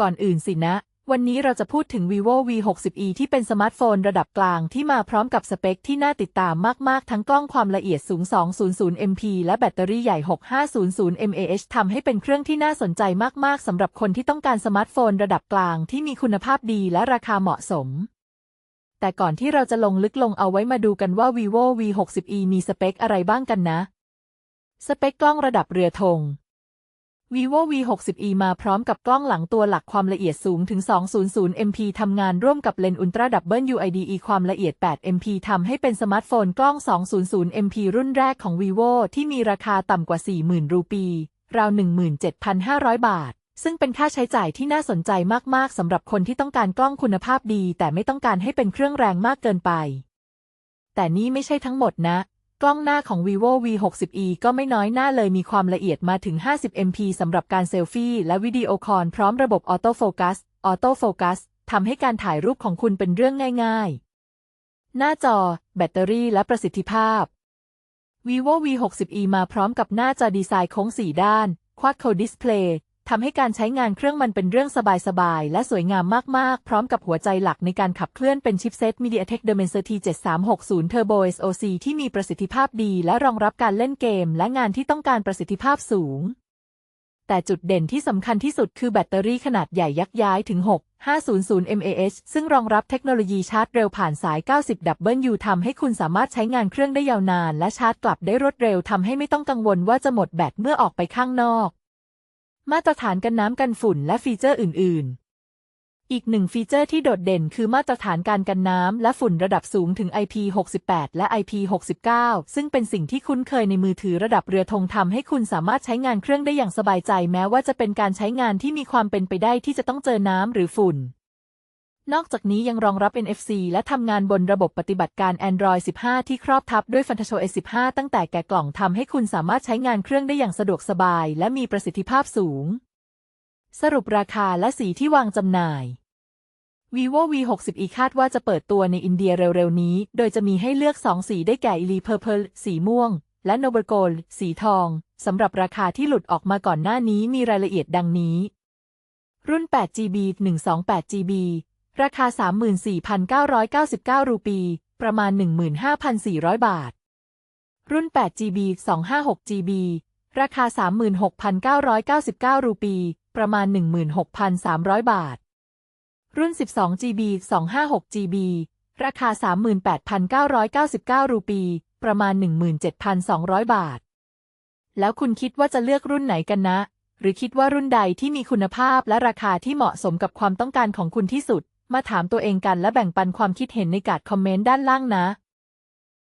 ก่อนอื่นสินะ วันนี้เราจะพูดถึง vivo v 6 0 e ที่เป็นสมาร์ทโฟนระดับกลางที่มาพร้อมกับสเปคที่น่าติดตามมาก ๆ ทั้งกล้องความละเอียดสูง 200 MP และแบตเตอรี่ใหญ่ 6500 mAh ทำให้เป็นเครื่องที่น่าสนใจมาก ๆ สำหรับคนที่ต้องการสมาร์ทโฟนระดับกลางที่มีคุณภาพดีและราคาเหมาะสมแต่ก่อนที่เราจะลงลึกลงเอาไว้มาดูกันว่า vivo v 6 0 e มีสเปคอะไรบ้างกันนะ สเปคกล้องระดับเรือธง vivo v 6 0 e มาพร้อมกับกล้องหลังตัวหลักความละเอียดสูงถึง 200 MP ทำงานร่วมกับเลนส์อุลตร้าดับเบิล UIDE ความละเอียด 8 MP ทำให้เป็นสมาร์ทโฟนกล้อง 200 MP รุ่นแรกของ vivo ที่มีราคาต่ำกว่า 40,000 รูปี ราว 17,500 บาท ซึ่งเป็นค่าใช้จ่ายที่น่าสนใจมาก ๆ สำหรับคนที่ต้องการกล้องคุณภาพดี แต่ไม่ต้องการให้เป็นเครื่องแรงมากเกินไป แต่นี่ไม่ใช่ทั้งหมดนะ กล้องหน้าของ vivo v 6 0 e ก็ไม่น้อยหน้าเลยมีความละเอียดมาถึง 50 mp สำหรับการเซลฟี่และวิดีโอคอลพร้อมระบบออโต้โฟกัส ออโต้โฟกัสทำให้การถ่ายรูปของคุณเป็นเรื่องง่าย ๆ หน้าจอ แบตเตอรี่และประสิทธิภาพ vivo v 6 0 e มาพร้อมกับหน้าจอดีไซน์โค้งสี่ด้าน Quad-Core Display ทำให้การใช้งานเครื่องมันเป็นเรื่องสบายๆ และสวยงามมากๆ พร้อมกับหัวใจหลักในการขับเคลื่อนเป็นชิปเซต MediaTek Dimensity 7360 Turbo SoC ที่มีประสิทธิภาพดี และรองรับการเล่นเกม และงานที่ต้องการประสิทธิภาพสูง แต่จุดเด่นที่สำคัญที่สุดคือแบตเตอรี่ขนาดใหญ่ยักย้ายถึง 6 500 mAh ซึ่งรองรับเทคโนโลยีชาร์จเร็วผ่านสาย 90W ทำให้คุณสามารถใช้งานเครื่องได้ยาวนาน และชาร์จกลับได้รวดเร็วทำให้ไม่ต้องกังวลว่าจะหมดแบตเมื่อออกไปข้างนอก มาตรฐานกันน้ำกันฝุ่นและฟีเจอร์อื่น ๆ อีกหนึ่งฟีเจอร์ที่โดดเด่นคือมาตรฐานการกันน้ำและฝุ่นระดับสูงถึง IP68 และ IP69 ซึ่งเป็นสิ่งที่คุ้นเคยในมือถือระดับเรือธงทำให้คุณสามารถใช้งานเครื่องได้อย่างสบายใจแม้ว่าจะเป็นการใช้งานที่มีความเป็นไปได้ที่จะต้องเจอน้ำหรือฝุ่น นอกจากนี้ยังรองรับ NFC และทำงานบนระบบปฏิบัติการ Android 15 ที่ครอบทับด้วย FunTouch S15 ตั้งแต่แกะกล่องทำให้คุณสามารถใช้งานเครื่องได้อย่างสะดวกสบาย และมีประสิทธิภาพสูง สรุปราคาและสีที่วางจำหน่าย vivo v 6 0 e คาดว่าจะเปิดตัวในอินเดียเร็วๆ นี้ โดยจะมีให้เลือก 2 สีได้แก่ Ili Purple สีม่วง และ Noble Gold สีทอง สำหรับราคาที่หลุดออกมาก่อนหน้านี้มีรายละเอียดดังนี้ รุ่น 8GB 128GB ราคา 34,999 รูปี ประมาณ 15,400 บาท รุ่น 8GB 256GB ราคา 36,999 รูปี ประมาณ 16,300 บาท รุ่น 12GB 256GB ราคา 38,999 รูปี ประมาณ 17,200 บาท แล้วคุณคิดว่าจะเลือกรุ่นไหนกันนะ หรือคิดว่ารุ่นใดที่มีคุณภาพและราคาที่เหมาะสมกับความต้องการของคุณที่สุด มาถามตัวเองกันและแบ่งปันความคิดเห็นในการคอมเมนต์ด้านล่างนะ